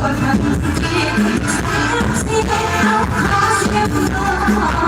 Thank you.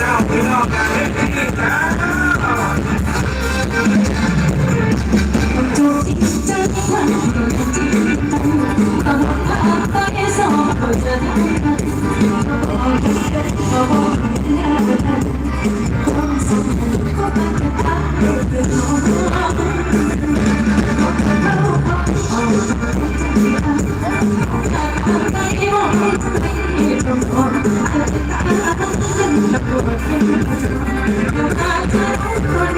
Now we're not gonna be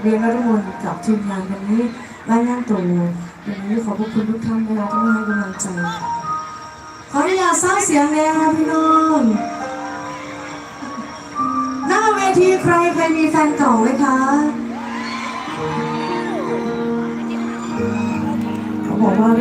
เรียนวรุมนกับทีมงานวันนี้บ้านย่างตัวันนี้ขอบพระคุณทุกท่านนะคะที่มาให้กำลังใจ ขออนุญาตสร้างเสียงแรงค่ะพี่น้องหน้าเวทีใครใครมีแฟนเก่าไหมคะเขาบอกว่า